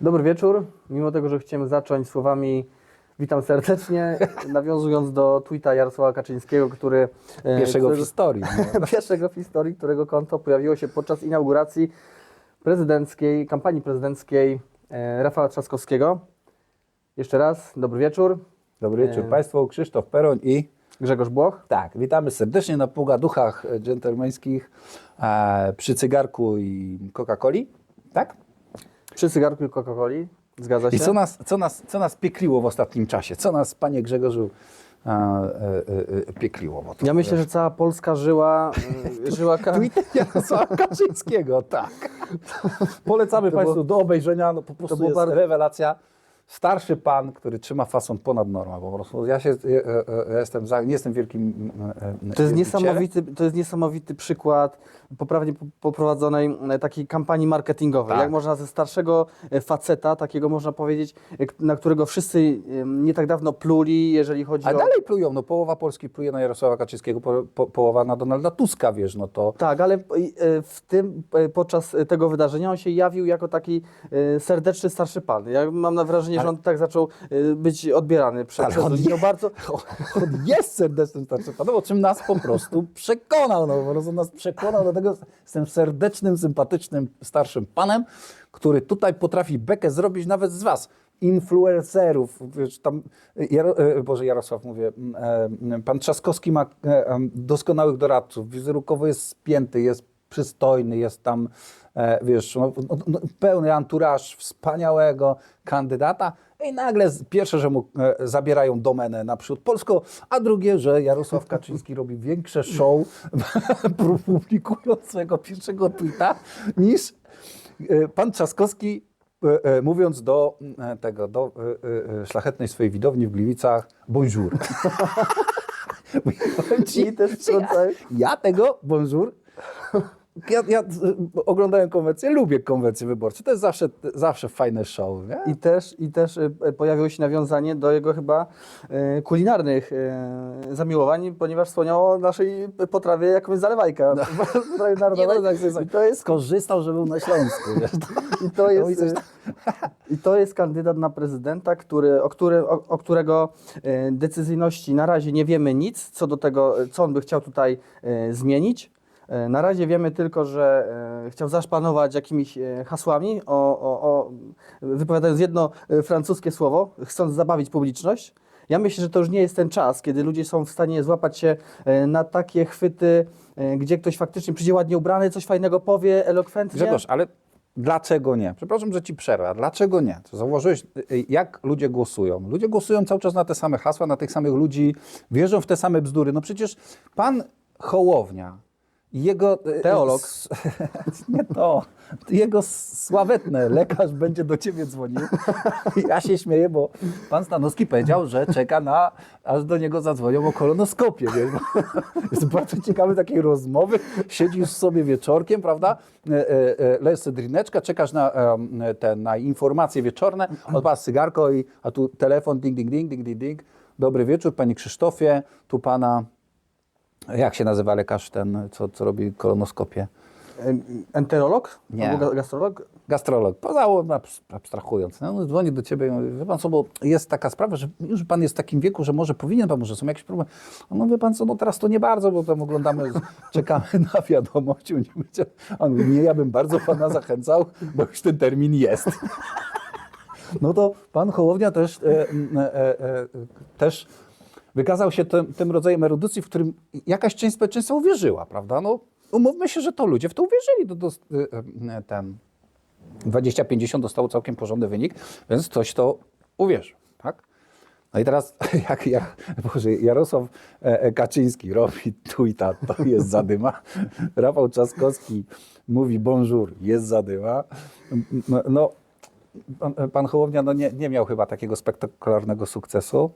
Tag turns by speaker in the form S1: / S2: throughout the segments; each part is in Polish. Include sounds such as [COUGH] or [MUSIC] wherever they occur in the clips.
S1: Dobry wieczór. Mimo tego, że chciałem zacząć słowami witam serdecznie, [LAUGHS] nawiązując do tweeta Jarosława Kaczyńskiego, który... e,
S2: Pierwszego w
S1: którego-
S2: historii. No. [LAUGHS]
S1: pierwszego w historii, którego konto pojawiło się podczas inauguracji prezydenckiej, kampanii prezydenckiej e, Rafała Trzaskowskiego. Jeszcze raz, dobry wieczór.
S2: Dobry wieczór
S1: E.
S2: Państwu, Krzysztof Peroń i
S1: Grzegorz Błoch.
S2: tak, witamy serdecznie na pogaduchach e, dżentelmeńskich e, przy cygarku i Coca-Coli. Tak?
S1: Przy cygarku i Coca-Coli. Zgadza się?
S2: I co nas, co, nas, co nas piekliło w ostatnim czasie? Co nas, Panie Grzegorzu, e, e, e, piekliło? Bo to,
S1: Ja myślę, że cała Polska żyła... e, [LAUGHS] żyła ka-
S2: Jarosława Kaczyńskiego, tak. Polecamy
S1: To
S2: Państwu do obejrzenia, no po prostu jest rewelacja. Starszy pan, który trzyma fason ponad normą, po prostu. Ja się, ja, ja- ja jestem za, nie jestem wielkim e, e,
S1: To jest, niesamowity, to jest niesamowity przykład poprawnie po- poprowadzonej e, takiej kampanii marketingowej.
S2: Tak.
S1: Jak można ze starszego e, faceta, takiego można powiedzieć, e, na którego wszyscy e, nie tak dawno pluli, jeżeli chodzi
S2: A
S1: o...
S2: dalej plują, no połowa Polski pluje na Jarosława Kaczyńskiego, po, po, połowa na Donalda Tuska, wiesz, no to...
S1: Tak, ale e, w tym, e, podczas tego wydarzenia on się jawił jako taki e, serdeczny starszy pan. Ja mam na wrażenie, że on tak zaczął e, być odbierany przez,
S2: Ale
S1: przez
S2: on
S1: ludzi.
S2: nie-
S1: No bardzo,
S2: On jest serdecznym starszym panem, o czym nas po prostu przekonał, no po prostu nas przekonał do tego, z tym serdecznym, sympatycznym starszym panem, który tutaj potrafi bekę zrobić nawet z was. Influencerów, wiesz, tam, Jaro, e, Boże Jarosław mówię, m, e, pan Trzaskowski ma e, em, doskonałych doradców, wizerunkowo jest spięty, jest przystojny, jest tam, e, wiesz, no, no, no, pełny anturaż wspaniałego kandydata i nagle pierwsze, że mu e, zabierają domenę naprzód polską, a drugie, że Jarosław Kaczyński robi większe show [LAUGHS] publikując swojego pierwszego tweeta niż e, pan Trzaskowski mówiąc do e, tego, do szlachetnej swojej widowni w Gliwicach bonjour. [LAUGHS] Ci,
S1: też
S2: ja, ja tego bonjour ja, ja oglądałem konwencję, lubię konwencje wyborcze. To jest zawsze, zawsze fajne show. Nie?
S1: I też, I też y, pojawiło się nawiązanie do jego chyba y, kulinarnych y, zamiłowań, ponieważ wspomniał o naszej potrawie jakąś zalewajka. [LAUGHS] Potrawie narodowej. I to jest,
S2: Skorzystał, że był na Śląsku. [LAUGHS]
S1: I to jest,
S2: No i
S1: to jest kandydat na prezydenta, który, o, który, o, o którego decyzyjności na razie nie wiemy nic co do tego, co on by chciał tutaj zmienić. Y, Na razie wiemy tylko, że y, chciał zaszpanować jakimiś y, hasłami, o, o, o, wypowiadając jedno francuskie słowo, chcąc zabawić publiczność. Ja myślę, że to już nie jest ten czas, kiedy ludzie są w stanie złapać się na takie chwyty, gdzie ktoś faktycznie przyjdzie ładnie ubrany, coś fajnego powie, elokwentnie.
S2: Grzegorz, ale dlaczego nie? Przepraszam, że ci przerwę. a Dlaczego nie? Zauważyłeś, jak ludzie głosują? Ludzie głosują cały czas na te same hasła, na tych samych ludzi, wierzą w te same bzdury. No przecież pan Hołownia jego... y,
S1: Teolog.
S2: s- [LAUGHS] Nie to. Jego sławetny lekarz będzie do ciebie dzwonił. Ja się śmieję, bo pan Stanowski powiedział, że czeka na, aż do niego zadzwonią o kolonoskopię. Wiesz? [LAUGHS] Bo Jest bardzo ciekawy takiej rozmowy. Siedzisz sobie wieczorkiem, prawda? E, e, e, Lejesz sobie drineczka, czekasz na, te, na informacje wieczorne, odpalasz cygarko, i, a tu telefon, ding, ding, ding, ding, ding, ding. Dobry wieczór, panie Krzysztofie, tu pana... Jak się nazywa lekarz ten, co, co robi kolonoskopię?
S1: Enterolog?
S2: Nie.
S1: Albo ga- gastrolog?
S2: Gastrolog, poza abs- abstrahując, no, dzwoni do ciebie i mówi, wie pan co, bo jest taka sprawa, że już pan jest w takim wieku, że może powinien pan, może są jakieś problemy. No wie pan co, no teraz to nie bardzo, bo tam oglądamy, [LAUGHS] czekamy na wiadomość. Nie, będzie. On mówi, nie, ja bym bardzo pana zachęcał, bo już ten termin jest. [LAUGHS] No to pan Hołownia też, e, e, e, e, też wykazał się tym, tym rodzajem erudycji, w którym jakaś część społeczeństwa uwierzyła, prawda? No, umówmy się, że to ludzie w to uwierzyli. Do, do, e, e, ten 20-50 dostało całkiem porządny wynik, więc ktoś to uwierzył, tak? No i teraz, [LAUGHS] jak, jak Boże, Jarosław e, e, Kaczyński robi tweeta, to jest zadyma. [LAUGHS] Rafał Trzaskowski mówi bonjour, jest zadyma. No, no pan, pan Hołownia no nie, nie miał chyba takiego spektakularnego sukcesu.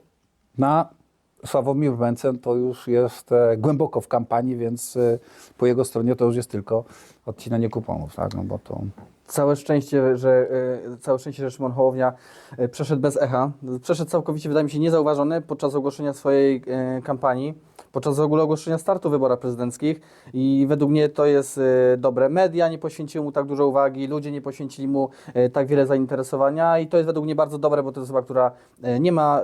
S2: Na Sławomir Mencen to już jest e, głęboko w kampanii, więc e, po jego stronie to już jest tylko odcinanie kuponów, tak? No bo to...
S1: Całe szczęście, że, y, całe szczęście, że Szymon Hołownia przeszedł bez echa. Przeszedł całkowicie, wydaje mi się, niezauważony podczas ogłoszenia swojej kampanii. Podczas w ogóle ogłoszenia startu w wyborach prezydenckich i według mnie to jest e, dobre. Media nie poświęciły mu tak dużo uwagi, ludzie nie poświęcili mu e, tak wiele zainteresowania i to jest według mnie bardzo dobre, bo to jest osoba, która e, nie ma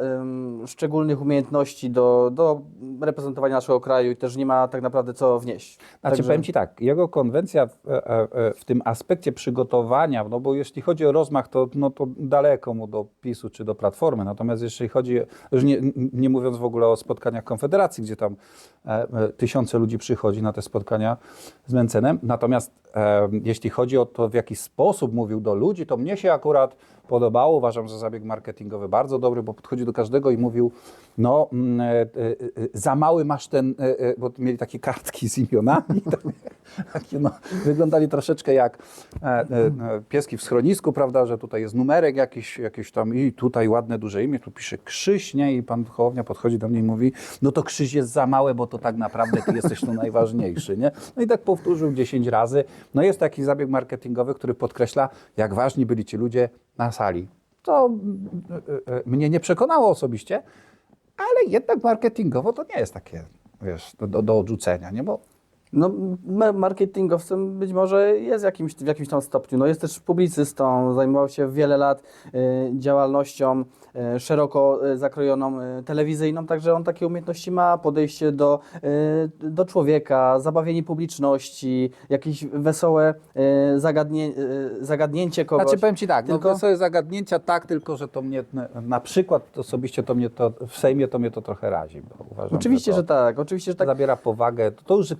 S1: szczególnych umiejętności do, do reprezentowania naszego kraju i też nie ma tak naprawdę co wnieść.
S2: Znaczy,
S1: Także-
S2: powiem Ci tak, jego konwencja w, e, e, w tym aspekcie przygotowania, no bo jeśli chodzi o rozmach, to, no to daleko mu do PiSu czy do Platformy. Natomiast jeśli chodzi, już nie, nie mówiąc w ogóle o spotkaniach Konfederacji, gdzie tam e, e, tysiące ludzi przychodzi na te spotkania z Mencenem. Natomiast e, jeśli chodzi o to, w jaki sposób mówił do ludzi, to mnie się akurat podobało. Uważam, że zabieg marketingowy bardzo dobry, bo podchodzi do każdego i mówił, no mm, e, e, e, za mały masz ten, bo mieli takie kartki z imionami, [LAUGHS] takie, no, wyglądali troszeczkę jak pieski w schronisku, prawda, że tutaj jest numerek jakiś, jakiś tam i tutaj ładne duże imię, tu pisze Krzyś, nie, i pan Hołownia podchodzi do mnie i mówi, no to Krzyś jest za małe, bo to tak naprawdę ty jesteś tu najważniejszy, nie? No i tak powtórzył 10 razy. No jest taki zabieg marketingowy, który podkreśla, jak ważni byli ci ludzie na sali. To mm, e, e, mnie nie przekonało osobiście, ale jednak marketingowo to nie jest takie, wiesz, do, do odrzucenia, nie? Bo
S1: No, ma- marketingowcem być może jest jakimś, w jakimś tam stopniu. No, jest też publicystą, zajmował się wiele lat y, działalnością y, szeroko y, zakrojoną telewizyjną, także on takie umiejętności ma, podejście do, do człowieka, zabawienie publiczności, jakieś wesołe zagadnie, zagadnięcie kogoś.
S2: Znaczy powiem Ci tak,
S1: Tylko-
S2: no sobie zagadnięcia tak, tylko że to mnie, na, przykład osobiście to mnie to, w Sejmie to mnie to trochę razi, bo uważam,
S1: Oczywiście,
S2: że,
S1: że tak, oczywiście, że tak.
S2: zabiera powagę. To, już, że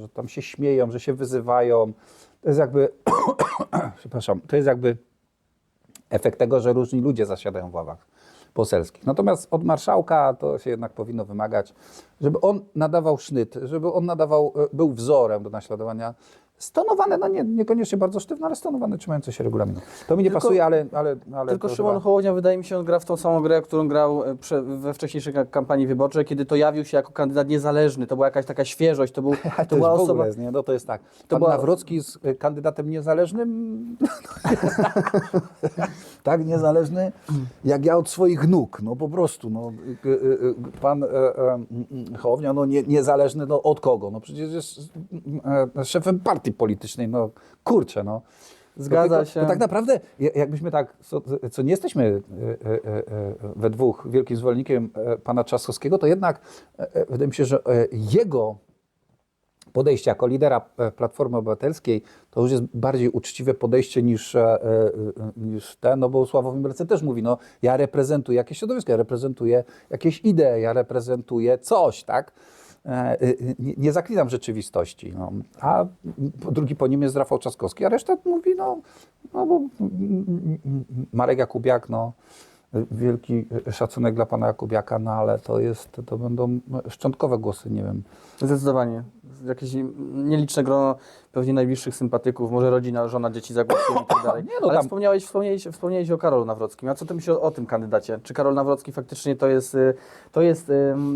S2: że tam się śmieją, że się wyzywają, to jest jakby, [COUGHS] przepraszam, to jest jakby efekt tego, że różni ludzie zasiadają w ławach poselskich. Natomiast od marszałka to się jednak powinno wymagać, żeby on nadawał sznyt, żeby on nadawał, e, był wzorem do naśladowania. Stonowane, no nie, niekoniecznie bardzo sztywne, ale stonowane, trzymające się regulaminu. To mi nie
S1: Tylko-
S2: pasuje, ale... ale, ale
S1: Tylko
S2: to
S1: Szymon
S2: chyba-
S1: Hołownia, wydaje mi się, on gra w tą samą grę, którą grał e, we wcześniejszej ka- kampanii wyborczej, kiedy to jawił się jako kandydat niezależny. To była jakaś taka świeżość, to, był, [LAUGHS]
S2: To,
S1: to była
S2: w
S1: osoba...
S2: ogóle nie? No to jest tak. Pan
S1: była-
S2: Nawrocki jest y, kandydatem niezależnym, [LAUGHS] tak niezależny, jak ja od swoich nóg, no po prostu, no. Pan e, e, mm, Hołownia, no nie, niezależny, no od kogo? No przecież jest e, szefem partii politycznej, no kurczę, no.
S1: Zgadza
S2: tylko-
S1: się.
S2: To tak naprawdę, ja- jakbyśmy tak, co, co nie jesteśmy e, e, e, we dwóch wielkim zwolennikiem pana Trzaskowskiego, to jednak wydaje mi się, że jego podejście jako lidera Platformy Obywatelskiej to już jest bardziej uczciwe podejście niż, niż ten, no bo Sławomir Merce też mówi, no ja reprezentuję jakieś środowisko, ja reprezentuję jakieś idee, ja reprezentuję coś, tak? E, e, Nie, nie zaklinam rzeczywistości. No. A drugi po nim jest Rafał Trzaskowski, a reszta mówi, no, no bo Marek Jakubiak, no, wielki szacunek dla pana Jakubiaka, no ale to jest, to będą szczątkowe głosy, nie wiem.
S1: Zdecydowanie. Jakieś nieliczne grono pewnie najbliższych sympatyków, może rodzina, żona, dzieci zagłosują i tak [COUGHS] dalej.
S2: Nie, no
S1: Ale
S2: tam-
S1: wspomniałeś, wspomniałeś, wspomniałeś o Karolu Nawrockim. A co ty myślisz o, o tym kandydacie? Czy Karol Nawrocki faktycznie to jest, y, to jest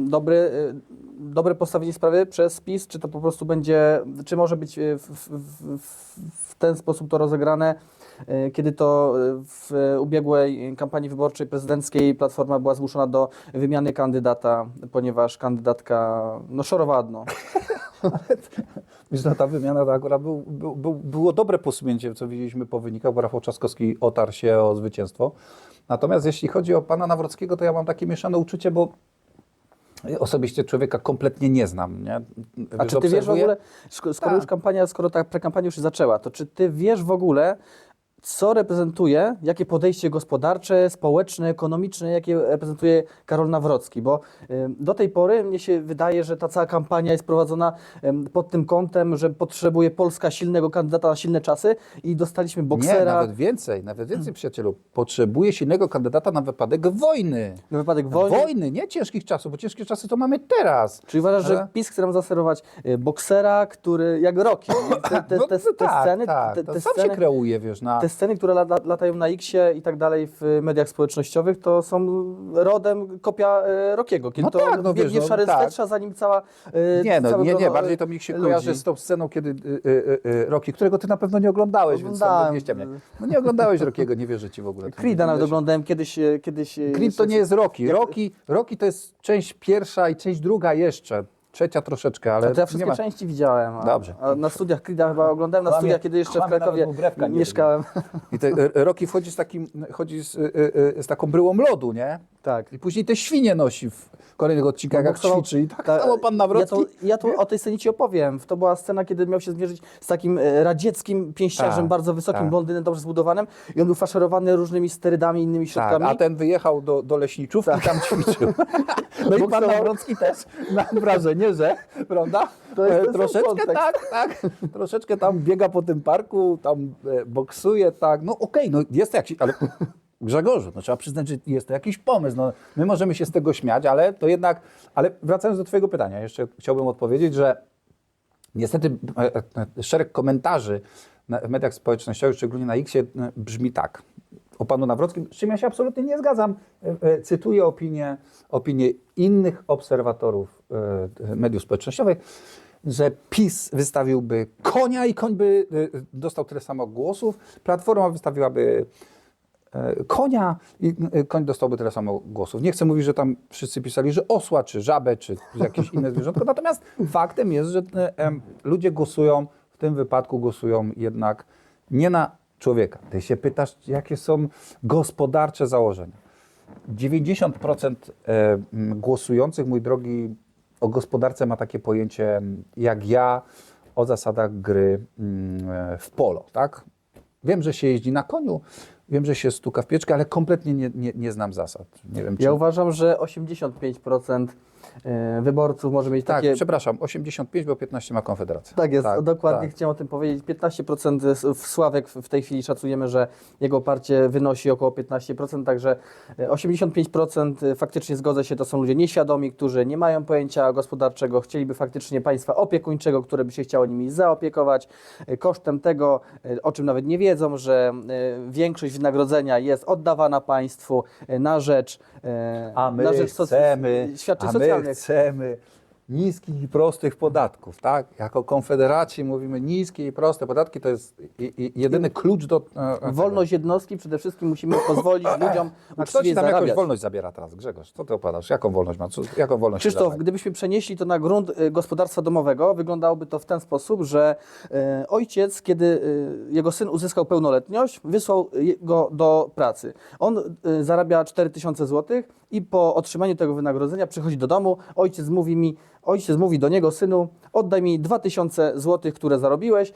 S1: dobry, y, dobre postawienie sprawy przez PiS? Czy to po prostu będzie, czy może być y, w, w, w, w ten sposób to rozegrane? Y, Kiedy to y, w ubiegłej kampanii wyborczej prezydenckiej Platforma była zmuszona do wymiany kandydata, ponieważ kandydatka no, szorowała dno. [LAUGHS]
S2: Myślę, że ta wymiana to akurat był, był, był, było dobre posunięcie, co widzieliśmy po wynikach, bo Rafał Trzaskowski otarł się o zwycięstwo. Natomiast jeśli chodzi o pana Nawrockiego, to ja mam takie mieszane uczucie, bo osobiście człowieka kompletnie nie znam. Nie?
S1: A czy ty wiesz w
S2: obserwuję-
S1: ogóle, sk- skoro
S2: Tak.
S1: już kampania, skoro ta prekampania już się zaczęła, to czy ty wiesz w ogóle, co reprezentuje, jakie podejście gospodarcze, społeczne, ekonomiczne, jakie reprezentuje Karol Nawrocki? Bo do tej pory mnie się wydaje, że ta cała kampania jest prowadzona pod tym kątem, że potrzebuje Polska silnego kandydata na silne czasy i dostaliśmy
S2: Nie,
S1: boksera
S2: nawet więcej, nawet więcej przyjacielu. Potrzebuje silnego kandydata na wypadek wojny.
S1: na wypadek wojny.
S2: Wojny, nie ciężkich czasów, bo ciężkie czasy to mamy teraz.
S1: Czyli uważasz, że
S2: Ale-
S1: PiS chce nam zaserować y, boksera, który jak Rocky. nie? Te, te,
S2: No
S1: te,
S2: to
S1: te
S2: tak,
S1: sceny,
S2: tak,
S1: te,
S2: to
S1: te
S2: sam
S1: sceny,
S2: się kreuje, wiesz, na,
S1: te sceny, które lata, latają na X-ie i tak dalej w mediach społecznościowych, to są rodem kopia e, Rockiego. Kiedy
S2: No
S1: to
S2: tak, no
S1: biegnie
S2: wiesz,
S1: w
S2: no
S1: szary
S2: tak.
S1: swetrze, zanim cała e,
S2: Nie, no,
S1: całe
S2: nie, nie,
S1: grono,
S2: bardziej
S1: e,
S2: to mi się
S1: ludzi.
S2: kojarzy z tą sceną, kiedy y, y, y, Rocky, którego ty na pewno nie oglądałeś, więc
S1: Oglądałem.
S2: nie ściemniaj. No nie oglądałeś Rockiego, nie wierzę ci w ogóle.
S1: Creed'a nawet oglądałem kiedyś. e, kiedyś e,
S2: Creed to
S1: jeszcze-
S2: nie jest Rocky. Rocky, Rocky to jest część pierwsza i część druga jeszcze. Trzecia troszeczkę, ale
S1: to ja
S2: nie
S1: wszystkie
S2: ma...
S1: części widziałem. A,
S2: Dobrze.
S1: A na studiach Creed'a chyba oglądałem, na studiach, kiedy jeszcze w Krakowie
S2: nie
S1: mieszkałem.
S2: I te, e, Rocky wchodzi z takim, chodzi z, y, z taką bryłą lodu, nie?
S1: tak.
S2: I później te świnie nosi w kolejnych odcinkach, jak
S1: Boksował-
S2: ćwiczy. I tak
S1: ta-
S2: samo pan Nawrocki.
S1: Ja, to, ja to o tej scenie ci opowiem. To była scena, kiedy miał się zmierzyć z takim e, radzieckim pięściarzem,
S2: Tak,
S1: bardzo wysokim,
S2: tak.
S1: blondynem, dobrze zbudowanym i on był faszerowany różnymi sterydami innymi
S2: Tak,
S1: środkami.
S2: a ten wyjechał do, do leśniczówki i tam ćwiczył. [LAUGHS] No i pan. Nawrocki [LAUGHS] też, mam wrażenie, że, prawda?
S1: To jest
S2: E, troszeczkę tak, tak, troszeczkę tam biega po tym parku, tam e, boksuje, tak, no okej, no jest jakiś, ale Grzegorzu, no trzeba przyznać, że jest to jakiś pomysł, no my możemy się z tego śmiać, ale to jednak, ale wracając do twojego pytania, jeszcze chciałbym odpowiedzieć, że Niestety e, szereg komentarzy w mediach społecznościowych, szczególnie na X, brzmi tak. O panu Nawrockim, z czym ja się absolutnie nie zgadzam. E, e, Cytuję opinię, opinię innych obserwatorów e, mediów społecznościowych, że PiS wystawiłby konia i koń by dostał tyle samo głosów. Platforma wystawiłaby konia i koń dostałby tyle samo głosów. Nie chcę mówić, że tam wszyscy pisali, że osła, czy żabę, czy jakieś inne zwierzątko. Natomiast faktem jest, że ludzie głosują, w tym wypadku głosują jednak nie na człowieka. Ty się pytasz, jakie są gospodarcze założenia. 90% e, głosujących, mój drogi, o gospodarce ma takie pojęcie jak ja o zasadach gry e, w polo, tak? Wiem, że się jeździ na koniu, wiem, że się stuka w pieczkę, ale kompletnie nie, nie, nie znam zasad. Nie wiem, czy...
S1: Ja uważam, że 85% e, wyborców może mieć
S2: tak,
S1: takie
S2: przepraszam, 85, bo 15 ma Konfederacja.
S1: Tak jest, dokładnie
S2: tak.
S1: chciałem o tym powiedzieć. 15% z- w Sławek w tej chwili szacujemy, że jego parcie wynosi około 15%, także e, 85% faktycznie zgodzę się, to są ludzie nieświadomi, którzy nie mają pojęcia gospodarczego, chcieliby faktycznie państwa opiekuńczego, które by się chciało nimi zaopiekować. E, Kosztem tego, e, o czym nawet nie wiedzą, że e, większość wynagrodzenia jest oddawana państwu e, na rzecz, e,
S2: A my
S1: na rzecz
S2: chcemy,
S1: świadczeń
S2: a my chcemy niskich i prostych podatków, tak? Jako konfederaci mówimy niskie i proste podatki, to jest jedyny klucz do... e, e,
S1: Wolność jednostki przede wszystkim musimy pozwolić [LAUGHS] ludziom
S2: A kto ci
S1: uczciwie
S2: tam jakąś wolność zabiera teraz, Grzegorz? Co ty opadasz? Jaką wolność ma? Co, jaką wolność
S1: Krzysztof, gdybyśmy przenieśli to na grunt y, gospodarstwa domowego, wyglądałoby to w ten sposób, że ojciec, kiedy jego syn uzyskał pełnoletność, wysłał go do pracy. On zarabia 4000 zł i po otrzymaniu tego wynagrodzenia przychodzi do domu, ojciec mówi mi, ojciec mówi do niego, synu, oddaj mi 2000 zł, które zarobiłeś,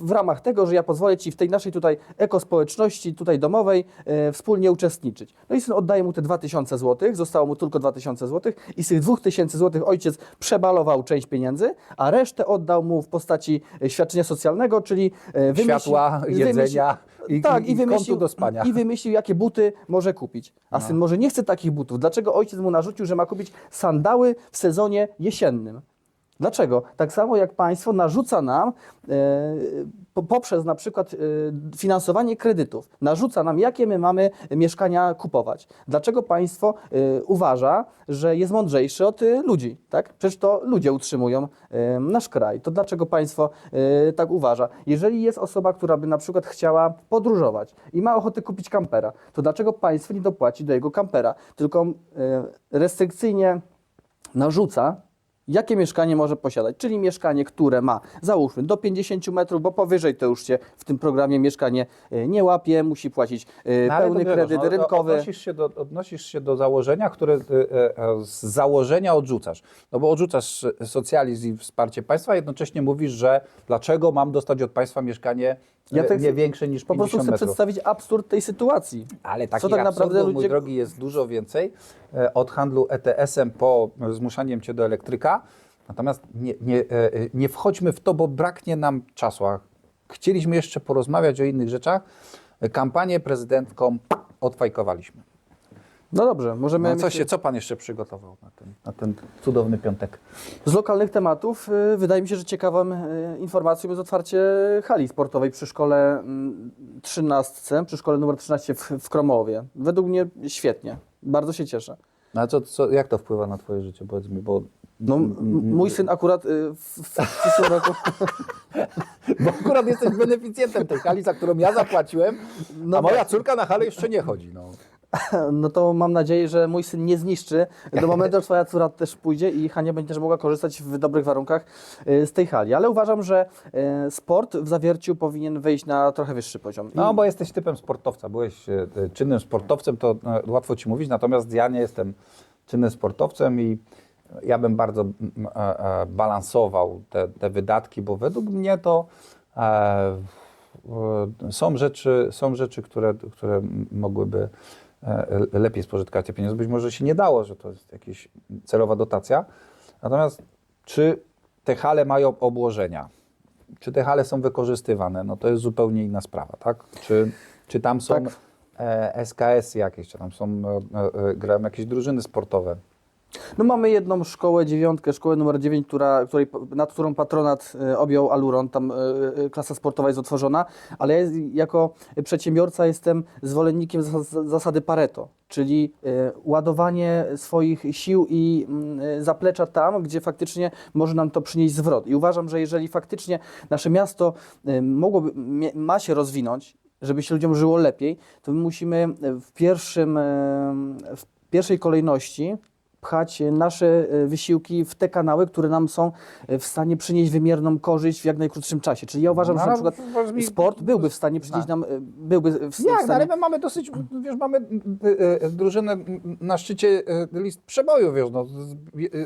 S1: w, ramach tego, że ja pozwolę ci w tej naszej tutaj ekospołeczności, tutaj domowej, y, wspólnie uczestniczyć. No i syn oddaje mu te 2000 zł, zostało mu tylko 2000 zł i z tych 2000 zł ojciec przebalował część pieniędzy, a resztę oddał mu w postaci y, świadczenia socjalnego, czyli y, wymyślił-
S2: Światła, jedzenia i-
S1: tak,
S2: i-
S1: i, wymyślił,
S2: do spania.
S1: I wymyślił, jakie buty może kupić. A
S2: No.
S1: syn może nie chce takich butów. Dlaczego ojciec mu narzucił, że ma kupić sandały w sezonie jesiennym? Dlaczego? Tak samo jak państwo narzuca nam e, po, poprzez na przykład e, finansowanie kredytów, narzuca nam, jakie my mamy mieszkania kupować. Dlaczego państwo e, uważa, że jest mądrzejszy od ludzi? Tak? Przecież to ludzie utrzymują nasz kraj. To dlaczego państwo tak uważa? Jeżeli jest osoba, która by na przykład chciała podróżować i ma ochotę kupić kampera, to dlaczego państwo nie dopłaci do jego kampera, tylko restrykcyjnie narzuca, jakie mieszkanie może posiadać. Czyli mieszkanie, które ma, załóżmy, do 50 metrów, bo powyżej to już się w tym programie mieszkanie e, nie łapie, musi płacić e,
S2: No,
S1: pełny kredyt
S2: no,
S1: rynkowy.
S2: Odnosisz się, do, odnosisz się do założenia, które e, z założenia odrzucasz. No bo odrzucasz socjalizm i wsparcie państwa, a jednocześnie mówisz, że dlaczego mam dostać od państwa mieszkanie
S1: Ja tak
S2: nie większe niż
S1: Po
S2: 50
S1: prostu chcę
S2: metrów.
S1: przedstawić absurd tej sytuacji.
S2: Ale takich
S1: Co tak naprawdę
S2: absurdów, mój
S1: ludzie-
S2: drogi, jest dużo więcej. E, Od handlu ETS-em po zmuszaniem cię do elektryka. Natomiast nie, nie, e, nie wchodźmy w to, bo braknie nam czasu. Chcieliśmy jeszcze porozmawiać o innych rzeczach. E, Kampanię prezydencką odfajkowaliśmy.
S1: No dobrze, możemy...
S2: No, się, co pan jeszcze przygotował na ten, na ten cudowny piątek?
S1: Z lokalnych tematów y, wydaje mi się, że ciekawą y, informacją jest otwarcie hali sportowej przy szkole mm, 13, przy szkole numer 13 w, w Kromowie. Według mnie świetnie. Bardzo się cieszę.
S2: No, a co, co, jak to wpływa na twoje życie, powiedz mi, bo,
S1: No, mój syn akurat y, w, w, przyszłym roku... [LAUGHS]
S2: bo akurat jesteś beneficjentem tej hali, za którą ja zapłaciłem,
S1: No
S2: a moja córka na halę jeszcze nie chodzi. No.
S1: No to mam nadzieję, że mój syn nie zniszczy. Do momentu, aż twoja córa też pójdzie i Hania będzie też mogła korzystać w dobrych warunkach y, z tej hali. Ale uważam, że y, sport w zawierciu powinien wejść na trochę wyższy poziom. I-
S2: No, bo jesteś typem sportowca, byłeś e, e, czynnym sportowcem, to e, łatwo ci mówić, natomiast ja nie jestem czynnym sportowcem i ja bym bardzo e, e, balansował te, te wydatki, bo według mnie to e, e, są rzeczy, są rzeczy które, które mogłyby e, lepiej spożytkować te pieniądze. Być może się nie dało, że to jest jakaś celowa dotacja. Natomiast czy te hale mają obłożenia? Czy te hale są wykorzystywane? No to jest zupełnie inna sprawa, tak? Czy, czy tam są
S1: Tak.
S2: e, SKS jakieś, czy tam są, e, e, grają jakieś drużyny sportowe?
S1: No mamy jedną szkołę, dziewiątkę, szkołę numer 9, która, której, nad którą patronat e, objął Aluron, tam e, e, klasa sportowa jest otworzona, ale ja jako przedsiębiorca jestem zwolennikiem zas- zasady Pareto, czyli ładowanie swoich sił i mm, zaplecza tam, gdzie faktycznie może nam to przynieść zwrot. I uważam, że jeżeli faktycznie nasze miasto mogłoby, ma się rozwinąć, żeby się ludziom żyło lepiej, to my musimy w pierwszym, w pierwszej kolejności pchać nasze e, wysiłki w te kanały, które nam są e, w stanie przynieść wymierną korzyść w jak najkrótszym czasie. Czyli ja uważam,
S2: No,
S1: że na przykład
S2: mi-
S1: sport byłby w stanie przynieść
S2: Tak.
S1: nam, e, byłby w, w
S2: Jak, no,
S1: stanie...
S2: ale my mamy dosyć, wiesz, mamy drużynę na szczycie list przeboju, wiesz, no,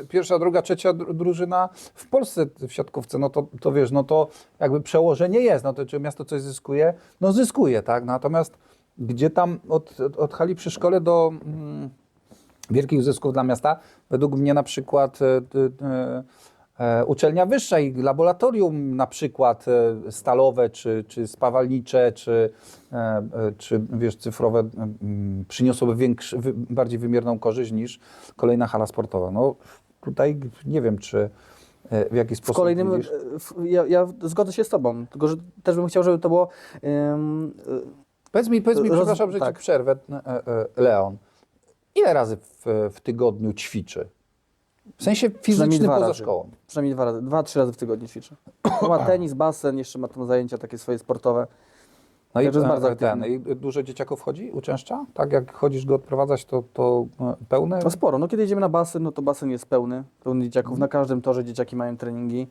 S2: pierwsza, druga, trzecia dru- drużyna w Polsce w siatkówce, no to, to wiesz, no to jakby przełożenie jest, no to czy miasto coś zyskuje? No zyskuje, tak, natomiast gdzie tam od, od, od hali przy szkole do mm, wielkich zysków dla miasta, według mnie na przykład e, e, e, uczelnia wyższa i laboratorium na przykład stalowe, czy, czy spawalnicze, czy, czy wiesz, cyfrowe przyniosłoby większy, bardziej wymierną korzyść niż kolejna hala sportowa. No tutaj nie wiem, czy w jaki
S1: W
S2: sposób
S1: kolejnym,
S2: widzisz.
S1: e, w, ja, ja zgodzę się z Tobą, tylko że też bym chciał, żeby to było... e,
S2: Powiedz mi, powiedz mi
S1: roz-
S2: przepraszam, że
S1: tak.
S2: ci przerwę, Leon. Ile razy w, w tygodniu ćwiczy? W sensie fizycznym poza
S1: razy.
S2: szkołą.
S1: Przynajmniej dwa razy, dwa, trzy razy w tygodniu ćwiczę. No, ma [CLEARS THROAT] tenis, basen, jeszcze ma tam zajęcia takie swoje sportowe.
S2: No i,
S1: jest
S2: e,
S1: bardzo
S2: ten,
S1: aktywny.
S2: I dużo dzieciaków chodzi, uczęszcza? Tak, jak chodzisz go odprowadzać, to, to e, pełne?
S1: No sporo. No kiedy jedziemy na basen, no to basen jest pełny, pełny dzieciaków. Na każdym torze dzieciaki mają treningi.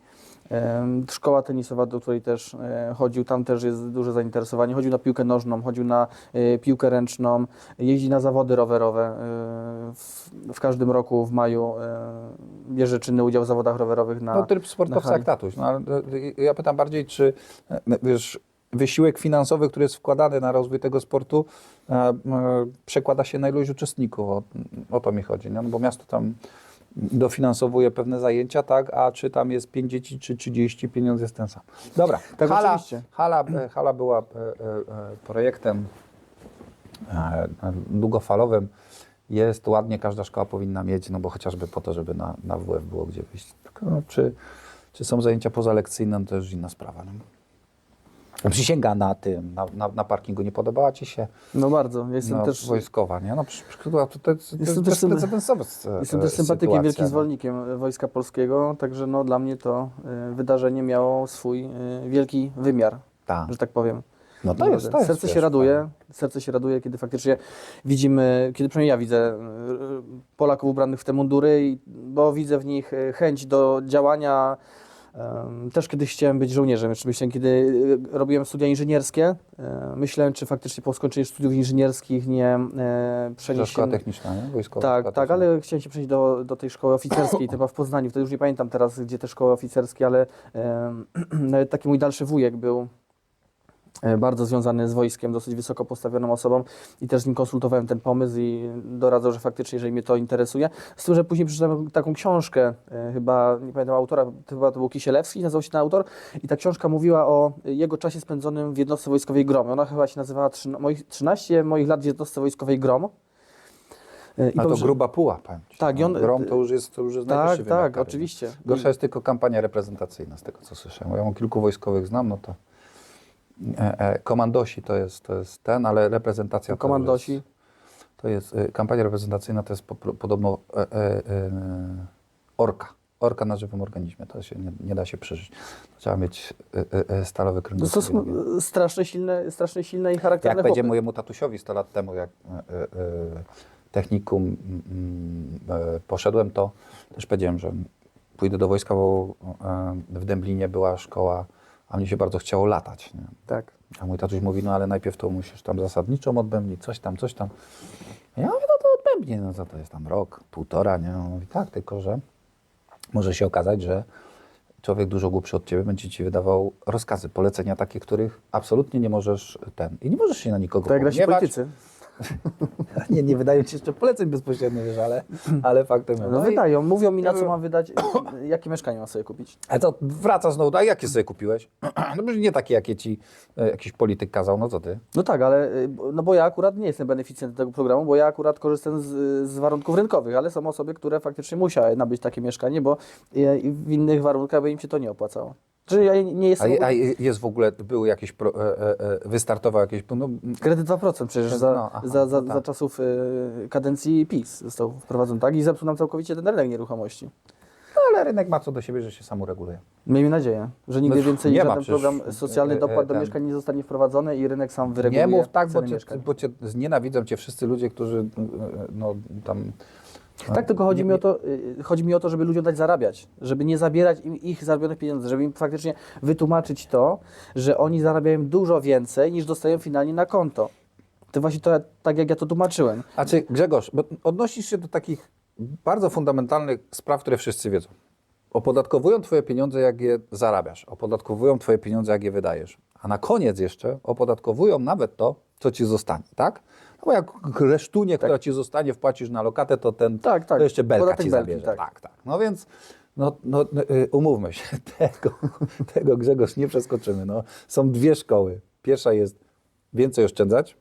S1: Szkoła tenisowa, do której też e, chodził, tam też jest duże zainteresowanie. Chodził na piłkę nożną, chodził na e, piłkę ręczną, jeździ na zawody rowerowe. e, W, w każdym roku w maju bierze czynny udział w zawodach rowerowych na...
S2: No tryb sportowca jak tatuś. No, ja pytam bardziej, czy wiesz, wysiłek finansowy, który jest wkładany na rozwój tego sportu, przekłada się na ilość uczestników. O, o to mi chodzi. Nie? No, bo miasto tam dofinansowuje pewne zajęcia, tak, a czy tam jest 5 dzieci, czy 30, pieniądz jest ten sam. Dobra,
S1: Tak,
S2: hala,
S1: oczywiście.
S2: hala, e, hala była e, e, projektem długofalowym. Jest ładnie, każda szkoła powinna mieć, no bo chociażby po to, żeby na, na WF było gdzie wyjść. Tylko, no, czy, czy są zajęcia pozalekcyjne, no to już inna sprawa. No. Przysięga na tym, na, na, na parkingu nie podobała Ci się
S1: No bardzo. Ja Jestem
S2: no,
S1: też...
S2: wojskowa, nie? No, to, to, to jest
S1: Jestem też
S2: bezprecedensowa e,
S1: Jestem też sympatykiem, wielkim
S2: no.
S1: zwolennikiem e, Wojska Polskiego, także no, dla mnie to e, wydarzenie miało swój e, wielki wymiar,
S2: Tak.
S1: że tak powiem.
S2: No to jest, to jest
S1: serce
S2: wiesz,
S1: się raduje,
S2: fajne.
S1: serce się raduje, kiedy faktycznie widzimy, kiedy przynajmniej ja widzę Polaków ubranych w te mundury, bo widzę w nich chęć do działania. Też kiedyś chciałem być żołnierzem, myślałem, kiedy e, robiłem studia inżynierskie, e, myślałem, czy faktycznie po skończeniu studiów inżynierskich nie e, przenieść
S2: szkoła
S1: się...
S2: techniczna, nie? Wojskowa.
S1: Tak,
S2: szkoła
S1: tak, ale chciałem się przenieść do, do tej szkoły oficerskiej, chyba w Poznaniu. Wtedy już nie pamiętam teraz, gdzie te szkoły oficerskie, ale [CLEARS THROAT] taki mój dalszy wujek był bardzo związany z wojskiem, dosyć wysoko postawioną osobą i też z nim konsultowałem ten pomysł i doradzał, że faktycznie, jeżeli mnie to interesuje. Z tym, że później przeczytałem taką książkę, e, chyba, nie pamiętam autora, chyba to był Kisielewski, nazywał się ten autor i ta książka mówiła o jego czasie spędzonym w jednostce wojskowej GROM. Ona chyba się nazywała trzyna- moich, 13 moich lat w jednostce wojskowej GROM. E, I
S2: A to
S1: że-
S2: gruba puła, powiem ci.
S1: Tak, i on-
S2: Grom to już jest, to już jest
S1: Tak,
S2: wymiar
S1: tak, oczywiście.
S2: Gorsza jest tylko kampania reprezentacyjna, z tego co słyszałem. Ja mam kilku wojskowych znam, no to e, e, komandosi to jest, to jest ten, ale reprezentacja to
S1: Komandosi.
S2: jest, to jest e, kampania reprezentacyjna to jest po, podobno e, e, e, orka. Orka na żywym organizmie, to się nie, nie da się przeżyć. Trzeba mieć e, e, e, stalowy kręgosłup.
S1: to są strasznie silne, strasznie silne i
S2: Jak
S1: charakterne
S2: powiedziałem mojemu tatusiowi 100 lat temu, jak e, e, e, technikum mm, e, poszedłem, to też powiedziałem, że pójdę do wojska, bo e, w Dęblinie była szkoła, a mnie się bardzo chciało latać. Nie?
S1: Tak.
S2: A mój tatuś mówi, no ale najpierw to musisz tam zasadniczą odbębnić, coś tam, coś tam. Ja mówię, no to odbębnię, no to, to jest tam rok, półtora, nie? On mówi, tak, tylko że może się okazać, że człowiek dużo głupszy od ciebie będzie ci wydawał rozkazy, polecenia takie, których absolutnie nie możesz ten, i nie możesz się na nikogo
S1: Tak jak nasi politycy. [LAUGHS]
S2: Nie, nie wydają ci jeszcze poleceń bezpośrednio, wiesz, ale, ale faktem.
S1: No,
S2: No
S1: wydają, mówią mi na co mam wydać, [COUGHS] jakie mieszkanie mam sobie kupić.
S2: A to wraca znowu, a jakie sobie kupiłeś? [CLEARS THROAT] No nie takie, jakie ci e, jakiś polityk kazał, no co ty?
S1: No tak, ale bo- no bo ja akurat nie jestem beneficjentem tego programu, bo ja akurat korzystam z, z warunków rynkowych, ale są osoby, które faktycznie musiały nabyć takie mieszkanie, bo w innych warunkach by im się to nie opłacało. Czyli ja nie
S2: A,
S1: jestem...
S2: je- a je- jest w ogóle, były jakieś, pro, e, e, e, wystartował jakieś, no,
S1: Kredyt 2% przecież za,
S2: No, aha,
S1: za, za,
S2: no tak.
S1: za czasów y, kadencji PiS został wprowadzony, tak? I zepsuł nam całkowicie ten rynek nieruchomości.
S2: no ale rynek ma co do siebie, że się samo reguluje.
S1: Miejmy nadzieję, że nigdy
S2: No,
S1: więcej
S2: nie ma
S1: żaden
S2: przecież,
S1: program socjalny
S2: e, e,
S1: dopłat do
S2: ten-
S1: mieszkań nie zostanie wprowadzony i rynek sam wyreguluje
S2: Nie mów tak, bo cię, bo cię znienawidzą cię wszyscy ludzie, którzy e, e, no tam... no,
S1: Tak, tylko chodzi mi, o to, y, chodzi mi o to, żeby ludziom dać zarabiać, żeby nie zabierać im ich zarobionych pieniędzy, żeby im faktycznie wytłumaczyć to, że oni zarabiają dużo więcej niż dostają finalnie na konto. To właśnie to, tak jak ja to tłumaczyłem.
S2: A czy Grzegorz, bo odnosisz się do takich bardzo fundamentalnych spraw, które wszyscy wiedzą. Opodatkowują twoje pieniądze, jak je zarabiasz. Opodatkowują twoje pieniądze, jak je wydajesz. A na koniec jeszcze opodatkowują nawet to, co ci zostanie, tak? No bo jak resztunie, która ci zostanie, wpłacisz na lokatę, to ten,
S1: Tak, tak.
S2: to jeszcze belka
S1: Podatek
S2: ci
S1: belki,
S2: zabierze.
S1: tak.
S2: tak, tak. No więc, no, no, no, y, umówmy się, [LAUGHS] tego, tego Grzegorz nie przeskoczymy. No, są dwie szkoły. Pierwsza jest więcej oszczędzać,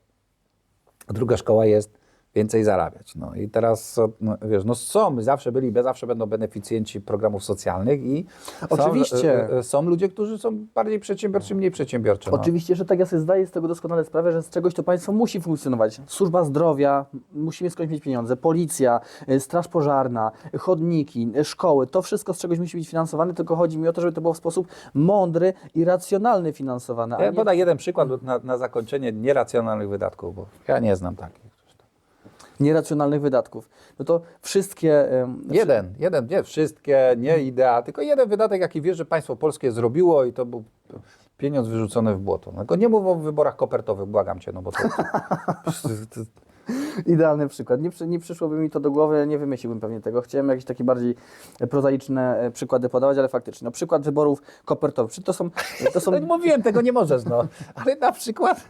S2: a druga szkoła jest więcej zarabiać. No i teraz, no, wiesz, no są, zawsze byli, zawsze będą beneficjenci programów socjalnych i
S1: Oczywiście.
S2: Są, e, e, są ludzie, którzy są bardziej przedsiębiorczy, mniej przedsiębiorczy. No.
S1: Oczywiście, że tak ja sobie zdaję z tego doskonale sprawę, że z czegoś to państwo musi funkcjonować. Służba zdrowia, musimy skądś mieć pieniądze, policja, y, straż pożarna, chodniki, szkoły, to wszystko z czegoś musi być finansowane, tylko chodzi mi o to, żeby to było w sposób mądry i racjonalny finansowane.
S2: Ja
S1: nie-
S2: podam jeden przykład na, na zakończenie nieracjonalnych wydatków, bo ja nie znam takich.
S1: Nieracjonalnych wydatków. No to wszystkie.
S2: Jeden, jeden, nie wszystkie, nie idea, tylko jeden wydatek, jaki wiesz, że państwo polskie zrobiło i to był pieniądz wyrzucony w błoto. No, nie mów o wyborach kopertowych, błagam cię, no bo to, [LAUGHS]
S1: Idealny przykład. Nie, przy, nie przyszłoby mi to do głowy, nie wymyśliłbym pewnie tego. Chciałem jakieś takie bardziej prozaiczne e, przykłady podawać, ale faktycznie. No, przykład wyborów kopertowych. Czy To są, to są [LAUGHS]
S2: No, mówiłem, tego nie możesz, no. Ale na przykład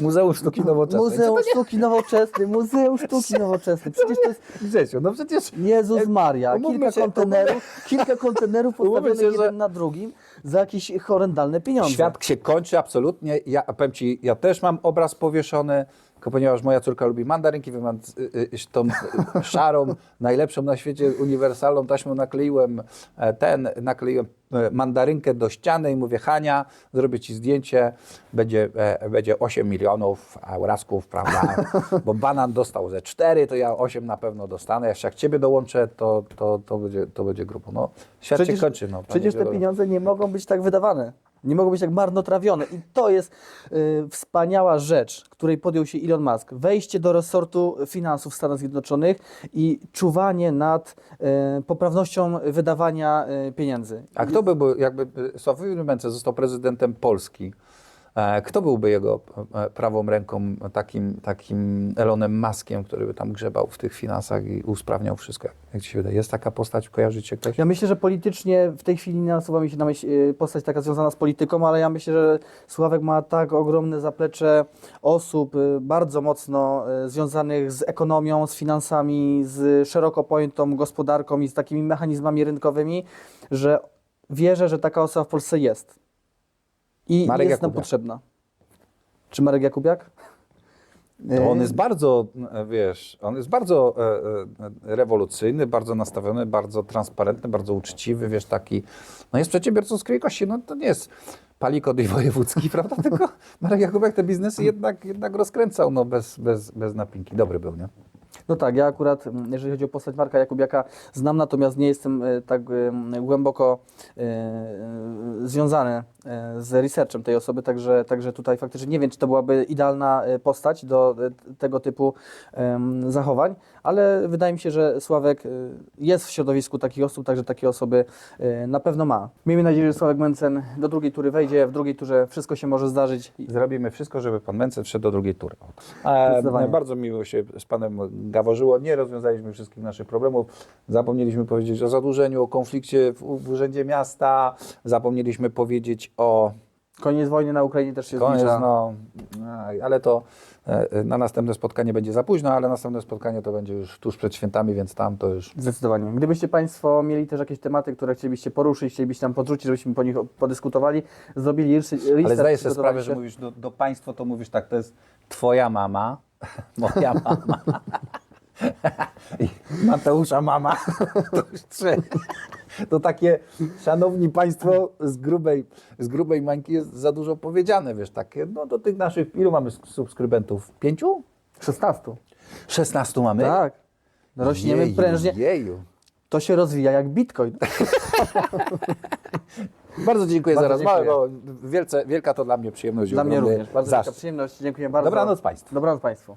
S2: Muzeum Sztuki Nowoczesnej.
S1: Muzeum Sztuki Nowoczesnej, Muzeum Sztuki Nowoczesnej. Przecież to jest.
S2: Grzesiu, no przecież...
S1: Jezus Maria, kilka
S2: się,
S1: kontenerów, kilka kontenerów [LAUGHS] postawionych
S2: się, że-
S1: jeden na drugim za jakieś horrendalne pieniądze.
S2: Świat się kończy absolutnie. Ja powiem ci, ja też mam obraz powieszony, tylko ponieważ moja córka lubi mandarynki, więc mam y, y, tą y, [LAUGHS] szarą, najlepszą na świecie uniwersalną taśmą nakleiłem e, ten, nakleiłem e, mandarynkę do ściany i mówię, Hania, zrobię ci zdjęcie, będzie, e, będzie 8 milionów obrazków, prawda, [LAUGHS] bo banan dostał ze 4, to ja 8 na pewno dostanę, jeszcze jak ciebie dołączę, to, to, to, będzie, to będzie grubo. No, świat się kończy. No,
S1: przecież te pieniądze nie mogą być tak wydawane. Nie mogą być tak marnotrawione. I to jest y, wspaniała rzecz, której podjął się Elon Musk. Wejście do resortu finansów Stanów Zjednoczonych i czuwanie nad y, poprawnością wydawania y, pieniędzy.
S2: A kto by był, jakby y, Sławomir Mencen został prezydentem Polski, kto byłby jego e, prawą ręką, takim, takim Elonem Muskiem, który by tam grzebał w tych finansach i usprawniał wszystko? Jak ci się wydaje? Jest taka postać, kojarzy cię ktoś?
S1: Ja myślę, że politycznie w tej chwili nie nasuwa mi się na myśl y, postać taka związana z polityką, ale ja myślę, że Sławek ma tak ogromne zaplecze osób y, bardzo mocno y, związanych z ekonomią, z finansami, z szeroko pojętą gospodarką i z takimi mechanizmami rynkowymi, że wierzę, że taka osoba w Polsce jest. I
S2: Marek
S1: jest nam
S2: Jakubiak.
S1: potrzebna. Czy Marek Jakubiak?
S2: To on jest bardzo, e, wiesz, on jest bardzo e, e, rewolucyjny, bardzo nastawiony, bardzo transparentny, bardzo uczciwy, wiesz, taki, no jest przedsiębiorcą z krwi kości, no to nie jest palikot i wojewódzki, [LAUGHS] prawda, tylko Marek Jakubiak te biznesy jednak, jednak rozkręcał, no bez, bez, bez napinki. Dobry był, nie?
S1: No tak, ja akurat, mm, jeżeli chodzi o postać Marka Jakubiaka, znam, natomiast nie jestem e, tak e, głęboko e, związany z researchem tej osoby, także, także tutaj faktycznie nie wiem, czy to byłaby idealna postać do tego typu zachowań, ale wydaje mi się, że Sławek jest w środowisku takich osób, także takie osoby na pewno ma. Miejmy nadzieję, że Sławek Mencen do drugiej tury wejdzie, w drugiej turze wszystko się może zdarzyć.
S2: Zrobimy wszystko, żeby pan Mencen wszedł do drugiej tury. E, bardzo miło się z panem gaworzyło. Nie rozwiązaliśmy wszystkich naszych problemów. Zapomnieliśmy powiedzieć o zadłużeniu, o konflikcie w, w Urzędzie Miasta. Zapomnieliśmy powiedzieć o
S1: Koniec wojny na Ukrainie też się
S2: koniec,
S1: zbliża.
S2: no, ale to e, na następne spotkanie będzie za późno, ale następne spotkanie to będzie już tuż przed świętami, więc tam to już
S1: Zdecydowanie. Gdybyście Państwo mieli też jakieś tematy, które chcielibyście poruszyć, chcielibyście nam podrzucić, żebyśmy po nich podyskutowali, zrobili research,
S2: Ale zdaję sobie sprawę, że mówisz do, do państwa, to mówisz tak, to jest twoja mama, [LAUGHS] moja mama Mateusza mama. To już trzech. To takie, szanowni państwo, z grubej, z grubej mańki jest za dużo powiedziane, wiesz, takie, no do tych naszych, ilu mamy subskrybentów? Pięciu?
S1: 16.
S2: Szesnastu mamy?
S1: Tak. Rośniemy
S2: Jeju,
S1: prężnie.
S2: Jeju.
S1: To się rozwija jak bitcoin. [LAUGHS]
S2: Bardzo dziękuję
S1: Bardzo
S2: za rozmowę, bo wielce, wielka to dla mnie przyjemność.
S1: Dla mnie również. Bardzo przyjemność. Dziękuję bardzo.
S2: Dobranoc państwu.
S1: Dobranoc Państwu.